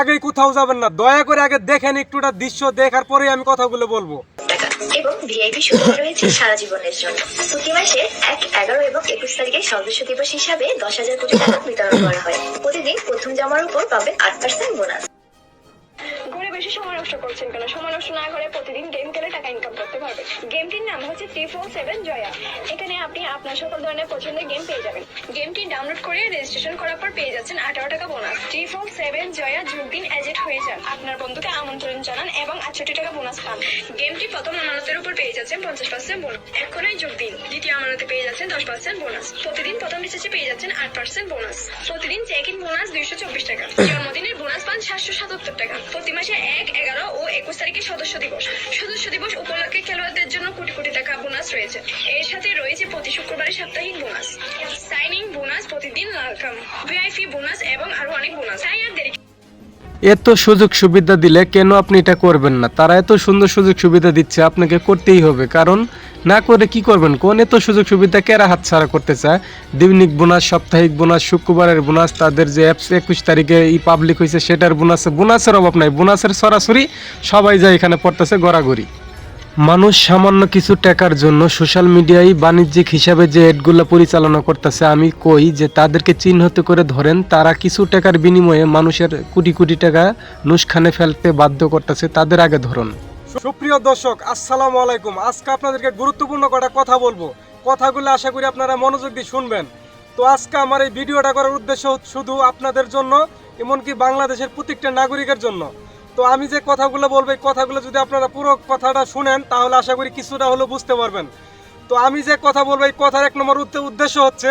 আগেই কোথাও যাবেন না। দয়া করে আগে দেখেন একটুটা দৃশ্য, দেখার পরে আমি কথাগুলো বলব। এবং ভিআইপি সুবিধা রয়েছে সারা জীবনের জন্য। প্রতি মাসে এক, এগারো এবং একুশ তারিখে সদস্য দিবস হিসাবে দশ হাজার কোটি টাকা বিতরণ করা হয়। প্রতিদিন প্রথম জমার উপর পাবে আট পার্সেন্ট বোনাস বেশি নষ্ট করছেন কেন? নষ্ট না করে প্রতিদিন গেম খেলে টাকা ইনকাম করতে পারবে গেমটির নাম হচ্ছে থ্রি ফোর সেভেন জয়া। এখানে আপনি আপনার সকল ধরনের পছন্দের গেম পেয়ে যাবেন। গেমটি ডাউনলোড করে রেজিস্ট্রেশন করার পর পেয়ে যাচ্ছেন আঠারো টাকা bonus three four seven Jaya যোগ দিন এজেট হয়ে যান। আপনার বন্ধুকে আমন্ত্রণ জানান এবং আটষট্টি টাকা বোনাস পান। গেমটি প্রথম আমানতের উপর পেয়ে যাচ্ছেন পঞ্চাশ পার্সেন্ট বোনাস এখনই যোগ দিন দ্বিতীয় আমানতে পেয়ে যাচ্ছেন দশ পার্সেন্ট বোনাস প্রতিদিন প্রথম রিচার্জে পেয়ে যাচ্ছেন আট পার্সেন্ট বোনাস প্রতিদিন চেক ইন বোনাস দুইশো চব্বিশ টাকা। জন্মদিনের বোনাস পান সাতশো সাতাত্তর টাকা। প্রতি মাসে এক, এগারো ও একুশ তারিখে সদস্য দিবস। সদস্য দিবস উপলক্ষে খেলোয়াড়দের জন্য কোটি কোটি টাকা বোনাস রয়েছে। এর সাথে রয়েছে প্রতি শুক্রবারে সাপ্তাহিক বোনাস। সাইনিং বোনাস প্রতিদিন ওয়েলকাম ভিআইপি বোনাস এবং আরও অনেক বোনাস। তাই আর দেরি এত সুযোগ সুবিধা দিলে কেন আপনি এটা করবেন না? তারা এত সুন্দর সুযোগ সুবিধা দিচ্ছে, আপনাকে করতেই হবে। কারণ না করে কি করবেন? কোন এত সুযোগ সুবিধা কেরা হাতছাড়া করতে চায়? দৈনিক বোনাস, সাপ্তাহিক বোনাস, শুক্রবারের বোনাস, তাদের যে অ্যাপস একুশ তারিখে ই পাবলিক হয়েছে সেটার বোনাস বোনাসের অভাব নাই, বোনাসের সরাসরি সবাই যায় এখানে পড়তেছে গড়াগড়ি। মানুষ সামান্য কিছু টাকার জন্য সোশ্যাল মিডিয়ায় বাণিজ্যিক হিসাবে যে এডগুলো পরিচালনা করতেছে, আমি কই যে তাদেরকে চিহ্নিত করে ধরেন, তারা কিছু টাকার বিনিময়ে মানুষের কোটি কোটি টাকা নুসখানে ফেলতে বাধ্য করতেছে তাদের আগে ধরুন। সুপ্রিয় দর্শক, আসসালামু আলাইকুম। আজকে আপনাদেরকে গুরুত্বপূর্ণ কটা কথা বলব। কথাগুলো আশা করি আপনারা মনোযোগ দিয়ে শুনবেন। তো আজকে আমার এই ভিডিওটা করার উদ্দেশ্য শুধু আপনাদের জন্য, এমনকি বাংলাদেশের প্রত্যেকটা নাগরিকের জন্য। তো আমি যে কথাগুলো বলব, এই কথাগুলো যদি আপনারা পুরো কথাটা শুনেন, তাহলে আশা করি কিছুটা হলেও বুঝতে পারবেন। তো আমি যে কথা বলব, এই কথার এক নম্বর উদ্দেশ্য হচ্ছে,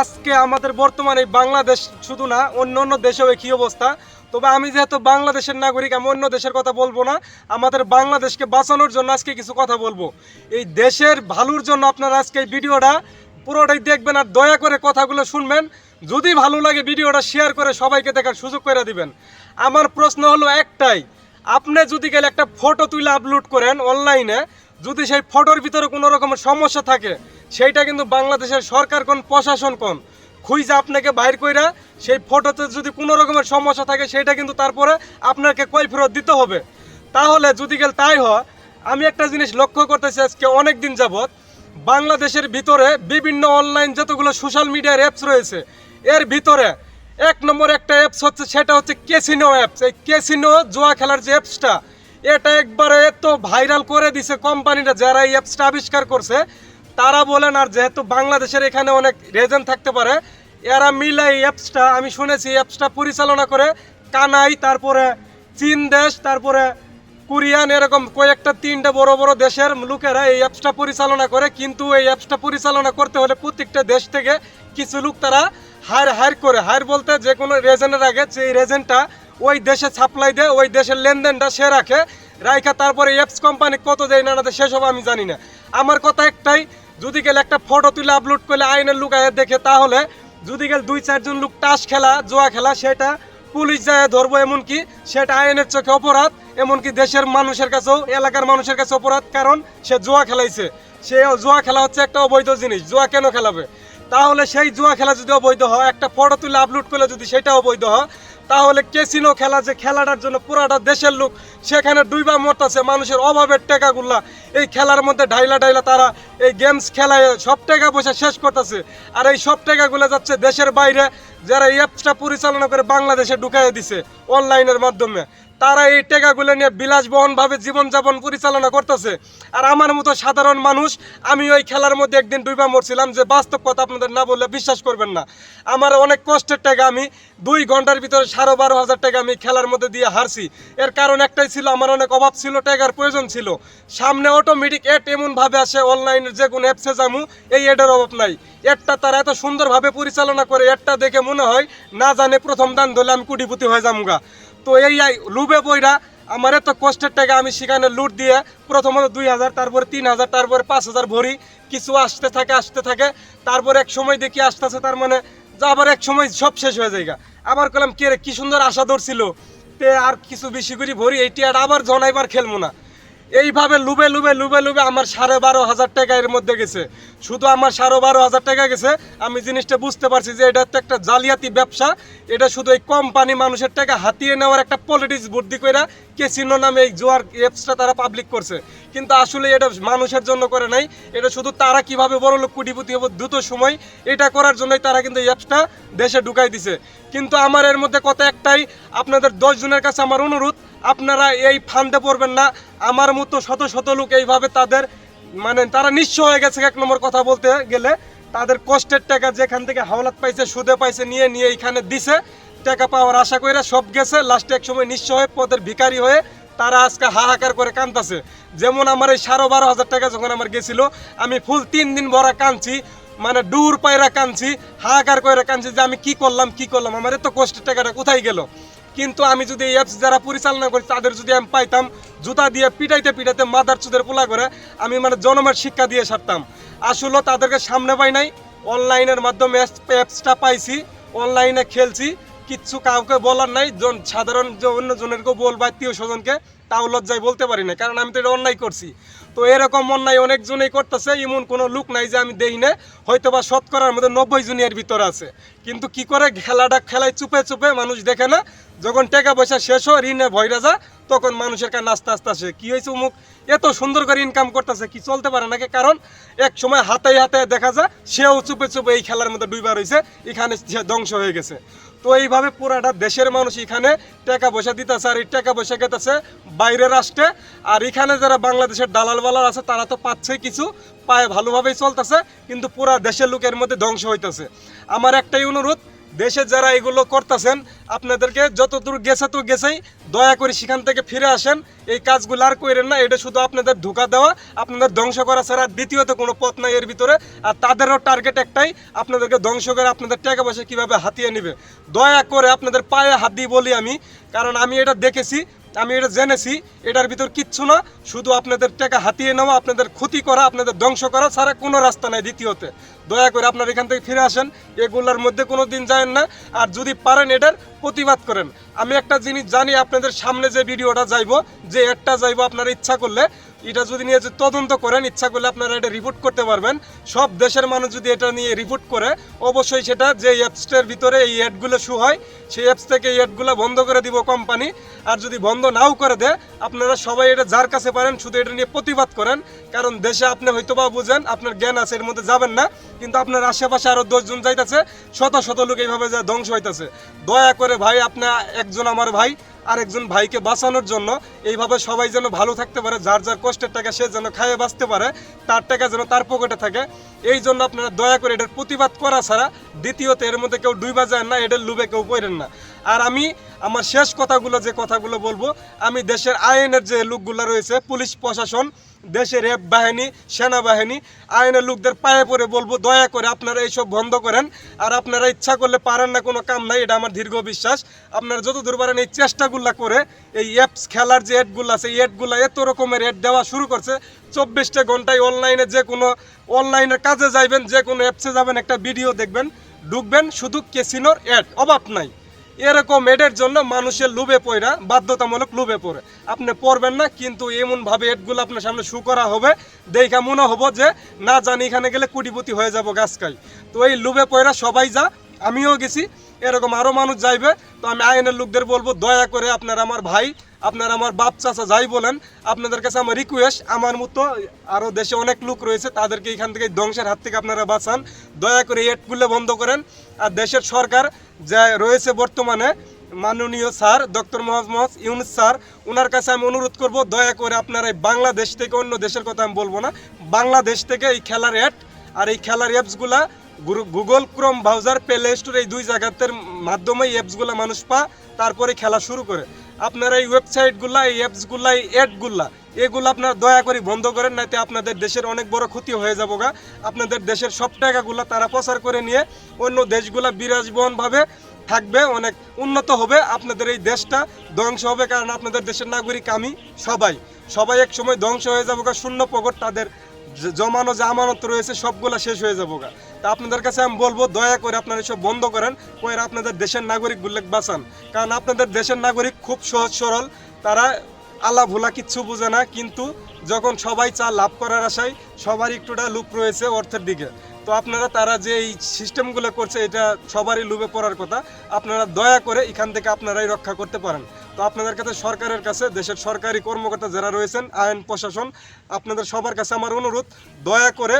আজকে আমাদের বর্তমানে বাংলাদেশ শুধু না, অন্য অন্য দেশেও একই অবস্থা। তবে আমি যেহেতু বাংলাদেশের নাগরিক, আমি অন্য দেশের কথা বলব না, আমাদের বাংলাদেশকে বাঁচানোর জন্য আজকে কিছু কথা বলব। এই দেশের ভালোর জন্য আপনারা আজকে এই ভিডিওটা পুরোটাই দেখবেন আর দয়া করে কথাগুলো শুনবেন। যদি ভালো লাগে ভিডিওটা শেয়ার করে সবাইকে দেখার সুযোগ করে দিবেন। আমার প্রশ্ন হলো একটাই। আপনি যদি গেলে একটা ফটো তুলে আপলোড করেন অনলাইনে যদি সেই ফটোর ভিতরে কোনো রকমের সমস্যা থাকে, সেইটা কিন্তু বাংলাদেশের সরকার কোন, প্রশাসন কোন, খুঁজে আপনাকে বাইর কইরা সেই ফটোতে যদি কোনো রকমের সমস্যা থাকে সেটা কিন্তু তারপরে আপনাকে কই ফেরত দিতে হবে। তাহলে যদি গেল তাই হয়, আমি একটা জিনিস লক্ষ্য করতেছি আজকে অনেক দিন যাবৎ, বাংলাদেশের ভিতরে বিভিন্ন অনলাইন যতগুলো সোশ্যাল মিডিয়ার অ্যাপস রয়েছে, এর ভিতরে এক নম্বর একটা অ্যাপস হচ্ছে, সেটা হচ্ছে কেসিনো অ্যাপস এই কেসিনো জুয়া খেলার যে অ্যাপসটা এটা একবারে এত ভাইরাল করে দিছে কোম্পানিটা যারা এই অ্যাপসটা আবিষ্কার করছে, তারা বলেন, আর যেহেতু বাংলাদেশের এখানে অনেক রেজন থাকতে পারে, এরা মিলে এই অ্যাপসটা আমি শুনেছি অ্যাপসটা পরিচালনা করে কানাই, তারপরে চীন দেশ, তারপরে কোরিয়ান এরকম কয়েকটা তিনটা বড় বড় দেশের লোকেরা এই অ্যাপসটা পরিচালনা করে, কিন্তু এই অ্যাপসটা পরিচালনা করতে হলে প্রত্যেকটা দেশ থেকে কিছু লোক তারা হায়ার হায়ার করে। হায়ার বলতে যে কোনো রেজেন্টের আগে সেই রেজেন্টটা ওই দেশে সাপ্লাই দেয়, ওই দেশের লেনদেনটা সে রাখে। রাইখা তারপরে অ্যাপস কোম্পানি কত দেয় না সেসব আমি জানি না। আমার কথা একটাই, যদি গেলে একটা ফটো তুলে আপলোড করলে আইনের লোক আয়া দেখে, তাহলে যদি গেলে দুই, চারজন লোক তাস খেলা, জোয়া খেলা, সেটা পুলিশ যায় ধরবো এমনকি সেটা আইনের চোখে অপরাধ, এমনকি দেশের মানুষের কাছেও, এলাকার মানুষের কাছে অপরাধ, কারণ সে জুয়া খেলাইছে। সে জুয়া খেলা হচ্ছে একটা অবৈধ জিনিস, জুয়া কেন খেলাবে? তাহলে সেই জুয়া খেলা যদি অবৈধ হয়, একটা ফটো তুলে আপলোড করলে যদি সেটা অবৈধ হয় তাহলে কেসিনো খেলা যে খেলাটার জন্য পুরাটা দেশের লোক, সেখানে দুইবার মরতাছে, মানুষের অভাবের টাকাগুলা। এই খেলার মধ্যে ঢাইলা ঢাইলা তারা এই গেমস খেলায় সব টাকা পয়সা শেষ করতেছে। আর এই সব টাকাগুলো যাচ্ছে দেশের বাইরে, যারা অ্যাপসটা পরিচালনা করে বাংলাদেশে ঢুকাই দিছে অনলাইনের মাধ্যমে। তারা এই টাকাগুলো নিয়ে বিলাসবহনভাবে জীবনযাপন পরিচালনা করতেছে। আর আমার মতো সাধারণ মানুষ, আমি ওই খেলার মধ্যে একদিন ডুইবা মরছিলাম যে বাস্তব কথা আপনাদের না বললে বিশ্বাস করবেন না। আমার অনেক কষ্টের টাকা আমি দুই ঘণ্টার ভিতরে সাড়ে বারো হাজার টাকা আমি খেলার মধ্যে দিয়ে হারছি। এর কারণ একটাই ছিল, আমার অনেক অভাব ছিল, টাকার প্রয়োজন ছিল। সামনে অটোমেটিক এট এমনভাবে আসে অনলাইনের যে কোনো অ্যাপসে যামু, এই এডের অভাব নাই। এডটা তারা এত সুন্দরভাবে পরিচালনা করে এডটা দেখে মনে হয় না জানে প্রথম দান ধরলে আমি কুটিপুতি হয়ে যামুগা। তো এই লুবে বইরা আমার এত কষ্টের টাকা আমি সেখানে লুট দিয়ে প্রথমত দুই হাজার, তারপরে তিন হাজার, তারপরে পাঁচ হাজার ভরি কিছু আসতে থাকে আসতে থাকে। তারপর এক সময় দেখি আসতেছে, তার মানে যা আবার এক সময় সব শেষ হয়ে যায়গা আবার কলাম কে কি সুন্দর আশা ধরছিল। তে আর কিছু বেশি করে ভরি এইটি আর আবার জনাইবার খেলব না। এইভাবে লুবে লুবে লুবে লুবে আমার সাড়ে বারো হাজার টাকা এর মধ্যে গেছে। শুধু আমার সাড়ে বারো হাজার টাকা গেছে, আমি জিনিসটা বুঝতে পারছি যে এটা তো একটা জালিয়াতি ব্যবসা। এটা শুধু এই কোম্পানি মানুষের টাকা হাতিয়ে নেওয়ার একটা পলিটিক্স বুদ্ধি কইরা কেসিনো নামে এই জোয়ার অ্যাপসটা তারা পাবলিক করছে। কিন্তু আসলে এটা মানুষের জন্য করে নাই, এটা শুধু তারা কীভাবে বড় লোক কোটিপতি হব দ্রুত সময়, এটা করার জন্যই তারা কিন্তু এই অ্যাপসটা দেশে ঢুকাই দিছে। কিন্তু আমার এর মধ্যে কথা একটাই, আপনাদের দশ জনের কাছে আমার অনুরোধ, আপনারা এই ফান্দে পড়বেন না। আমার মতো শত শত লোক এইভাবে তাদের মানে তারা নিঃস্ব হয়ে গেছে এক নম্বর কথা বলতে গেলে। তাদের কষ্টের টাকা যেখান থেকে হাওলাত পাইছে, সুদে পাইছে, নিয়ে নিয়ে এইখানে দিছে। টাকা পাওয়ার আশা করে সব গেছে। লাস্টে এক সময় নিঃস্ব হয়ে, পদের ভিখারি হয়ে তারা আজকে হাহাকার করে কাঁদতেছে। যেমন আমার এই সাড়ে বারো হাজার টাকা যখন আমার গেছিল, আমি ফুল তিন দিন ভরা কাঁদছি। মানে ডুর পায়রা কাঁদছি, হাহাকার করে কাঁদছি যে আমি কি করলাম কি করলাম? আমার এত কষ্টের টাকাটা কোথায় গেল? কিন্তু আমি যদি এই অ্যাপস যারা পরিচালনা করি তাদের যদি আমি পাইতাম, জুতা দিয়ে পিটাইতে পিটাইতে মাদার চুদের পোলা করে আমি মানে জনমের শিক্ষা দিয়ে সারতাম। আসলে তাদেরকে সামনে পাই নাই। অনলাইনের মাধ্যমে অ্যাপসটা পাইছি, অনলাইনে খেলছি। কিচ্ছু কাউকে বলার নাই। জন সাধারণ যে অন্য জনেরকেও বলব আত্মীয় স্বজনকে তাও লজ্জায় বলতে পারি না কারণ আমি তো এটা অন্যায় করছি। তো এরকম অন্যায় অনেকজনেই করতেছে এমন কোনো লোক নাই যে আমি দেই না হয়তো বা শতকরার মধ্যে নব্বই জনের ভিতরে আছে। কিন্তু কি করে খেলাটা খেলায় চুপে চুপে মানুষ দেখে না? যখন টাকা পয়সা শেষ হয়, ঋণে ভয়রা যা তখন মানুষের কাছে নাস্তে আস্তে আসে। কি হয়েছে উমুক এত সুন্দর করে ইনকাম করতেছে, কি চলতে পারে নাকি? কারণ এক সময় হাতে হাতে দেখা যায়, সেও চুপে চুপে এই খেলার মধ্যে ডুইবার হয়েছে এখানে ধ্বংস হয়ে গেছে। তো এইভাবে পুরাটা দেশের মানুষ এখানে টাকা পয়সা দিতেছে আর এই টাকা পয়সা খেতেছে বাইরের রাষ্ট্রে। আর এখানে যারা বাংলাদেশের দালাল বালাল আছে, তারা তো পাচ্ছে কিছু, পায়ে ভালোভাবেই চলতেছে, কিন্তু পুরা দেশের লোকের মধ্যে ধ্বংস হইতেছে। আমার একটাই অনুরোধ দেশে যারা এগুলো করতেছেন, আপনাদেরকে যতদূর গেছে তো গেছেই দয়া করে সেখান থেকে ফিরে আসেন। এই কাজগুলো আর করেন না, এটা শুধু আপনাদের ধোকা দেওয়া, আপনাদের ধ্বংস করা ছাড়া দ্বিতীয়ত কোনো পথ নাই এর ভিতরে। আর তাদেরও টার্গেট একটাই, আপনাদেরকে ধ্বংস করে আপনাদের টাকা পয়সা কীভাবে হাতিয়ে নেবে। দয়া করে আপনাদের পায়ে হাত দিয়ে বলি আমি, কারণ আমি এটা দেখেছি আমি এটা জেনেছি, এটার ভিতর কিচ্ছু না, শুধু আপনাদের টাকা হাতিয়ে নেওয়া, আপনাদের ক্ষতি করা, আপনাদের ধ্বংস করা ছাড়া কোনো রাস্তা নাই দ্বিতীয়তে। দয়া করে আপনার এখান থেকে ফিরে আসেন, এগুলোর মধ্যে কোনো দিন যায়েন না, আর যদি পারেন এটার প্রতিবাদ করেন। আমি একটা জিনিস জানি, আপনাদের সামনে যে ভিডিওটা যাইব, যে একটা যাইব আপনারা ইচ্ছা করলে এটা যদি নিয়ে তদন্ত করেন, ইচ্ছা করলে আপনারা এটা রিপোর্ট করতে পারবেন। সব দেশের মানুষ যদি এটা নিয়ে রিপোর্ট করে, অবশ্যই সেটা যে অ্যাপসটার ভিতরে এই অ্যাডগুলো শু হয়, সেই অ্যাপস থেকে এই অ্যাডগুলো বন্ধ করে দিব কোম্পানি আর যদি বন্ধ নাও করে দেয়, আপনারা সবাই এটা যার কাছে পারেন, শুধু এটা নিয়ে প্রতিবাদ করেন। কারণ দেশে আপনি হয়তো বা বুঝেন, আপনার জ্ঞান আছে, এর মধ্যে যাবেন না। কিন্তু আপনার আশেপাশে আরও দশজন যাইতেছে, শত শত লোক এইভাবে যা ধ্বংস হইতেছে। দয়া করে ভাই আপনার একজন আমার ভাই আরেকজন ভাইকে বাঁচানোর জন্য এইভাবে সবাই যেন ভালো থাকতে পারে, যার যার কষ্টের টাকা সে যেন খাইয়ে বাঁচতে পারে, তার টাকা যেন তার পকেটে থাকে। এই জন্য আপনারা দয়া করে এটার প্রতিবাদ করা ছাড়া দ্বিতীয়ত এর মধ্যে কেউ ডুইবা যায় না, এটার লুবে কেউ পড়েন না। আর আমি আমার শেষ কথাগুলো যে কথাগুলো বলব, আমি দেশের আইনের যে লোকগুলো রয়েছে, পুলিশ প্রশাসন, দেশের র্যাব বাহিনী, সেনাবাহিনী, আইনের লোকদের পায়ে পড়ে বলব, দয়া করে আপনারা এইসব বন্ধ করেন। আর আপনারা ইচ্ছা করলে পারেন না, কোনো কাম নাই, এটা আমার দীর্ঘ বিশ্বাস। আপনারা যত দূর পারেন এই চেষ্টাগুলো করে, এই অ্যাপস খেলার যে অ্যাডগুলো আছে, এই অ্যাডগুলো এত রকমের অ্যাড দেওয়া শুরু করছে, চব্বিশটা ঘন্টায় অনলাইনে যে কোনো অনলাইনের কাজে যাইবেন, যে কোনো অ্যাপসে যাবেন, একটা ভিডিও দেখবেন, ঢুকবেন, শুধু কেসিনোর অ্যাড অভাব নাই। এরকম এডের জন্য মানুষের লোভে পড়া বাধ্যতামূলক লোভে পড়ে। আপনি পড়বেন না, কিন্তু এমন ভাবে এডগুলো আপনার সামনে শু করা হবে। দেখা মনে হব যে, না জানি এখানে গেলে কোটিপতি হয়ে যাব গাছকাই। তো এই লোভে পড়া সবাই যা, আমিও গেছি, এরকম আরও মানুষ যাইবে। তো আমি আইনের লোকদের বলব, দয়া করে আপনার আমার ভাই, আপনার আমার বাপ চাচা যাই বলেন, আপনাদের কাছে আমার রিকোয়েস্ট আমার মতো আরও দেশে অনেক লোক রয়েছে, তাদেরকে এখান থেকে ধ্বংসের হাত থেকে আপনারা বাঁচান। দয়া করে এডগুলো বন্ধ করেন। আর দেশের সরকার যা রয়েছে বর্তমানে, মাননীয় sir, doctor Muhammad Yunus sir ওনার কাছে আমি অনুরোধ করব, দয়া করে আপনারা এই বাংলাদেশ থেকে অন্য দেশের কথা আমি বলব না, বাংলাদেশ থেকে এই খেলার অ্যাড আর এই খেলার অ্যাপসগুলা Google Chrome, browser, play store এই দুই জায়গাতের মাধ্যমে অ্যাপসগুলা মানুষ পা, তারপরে খেলা শুরু করে। আপনারা এই ওয়েবসাইটগুলা এই অ্যাপসগুলা এই অ্যাডগুলা এগুলো আপনারা দয়া করে বন্ধ করেন নাতে আপনাদের দেশের অনেক বড় ক্ষতি হয়ে যাব গা। আপনাদের দেশের সব টাকাগুলো তারা প্রচার করে নিয়ে অন্য দেশগুলা বিরাজবহনভাবে থাকবে, অনেক উন্নত হবে। আপনাদের এই দেশটা ধ্বংস হবে, কারণ আপনাদের দেশের নাগরিক আমি সবাই। সবাই এক সময় ধ্বংস হয়ে যাব শূন্য পকট তাদের জমানো যে আমানত রয়েছে, সবগুলা শেষ হয়ে যাব গা। তা আপনাদের কাছে আমি বলব, দয়া করে আপনারা এসব বন্ধ করেন করে আপনাদের দেশের নাগরিকগুলো বাঁচান। কারণ আপনাদের দেশের নাগরিক খুব সহজ সরল, তারা আল্লাহ ভোলা কিচ্ছু বোঝে না, কিন্তু যখন সবাই চা লাভ করার আশায় সবার একটুটা লুপ রয়েছে অর্থের দিকে। তো আপনারা তারা যে এই সিস্টেমগুলো করছে, এটা সবারই লুপে পড়ার কথা। আপনারা দয়া করে এখান থেকে আপনারাই রক্ষা করতে পারেন। তো আপনাদের কাছে সরকারের কাছে, দেশের সরকারি কর্মকর্তা যারা রয়েছেন, আইন, প্রশাসন, আপনাদের সবার কাছে আমার অনুরোধ, দয়া করে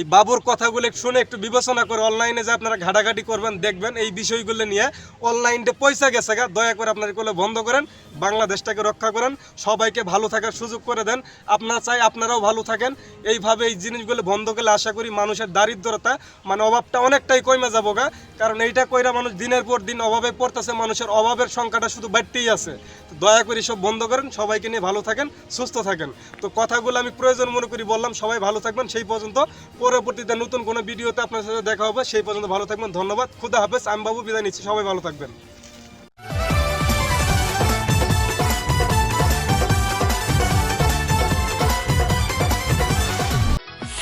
এই বাবুর কথাগুলো একটু শুনে একটু বিবেচনা করে অনলাইনে যে আপনারা ঘাটাঘাটি করবেন, দেখবেন এই বিষয়গুলো নিয়ে অনলাইনটা পয়সা গেছে গা। দয়া করে আপনার এগুলো বন্ধ করেন, বাংলাদেশটাকে রক্ষা করেন, সবাইকে ভালো থাকার সুযোগ করে দেন। আপনারা চাই আপনারাও ভালো থাকেন। এইভাবে এই জিনিসগুলো বন্ধ করলে আশা করি মানুষের দারিদ্রতা মানে অভাবটা অনেকটাই কমে যাব গা। কারণ এইটা কইরা মানুষ দিনের পর দিন অভাবে পড়তেছে, মানুষের অভাবের সংখ্যাটা শুধু বাড়তেই আছে। তো দয়া করে সব বন্ধ করেন, সবাইকে নিয়ে ভালো থাকেন, সুস্থ থাকেন। তো কথাগুলো আমি প্রয়োজন মনে করি বললাম, সবাই ভালো থাকবেন। সেই পর্যন্ত পরবর্তীতে নতুন কোনো ভিডিওতে আপনার সাথে দেখা হবে, সেই পর্যন্ত ভালো থাকবেন, ধন্যবাদ, খুদা হাফেজ, আমি বাবু বিদায় নিচ্ছি, সবাই ভালো থাকবেন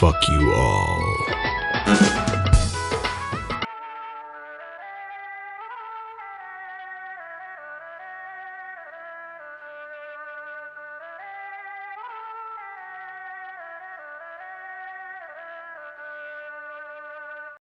Fuck you all.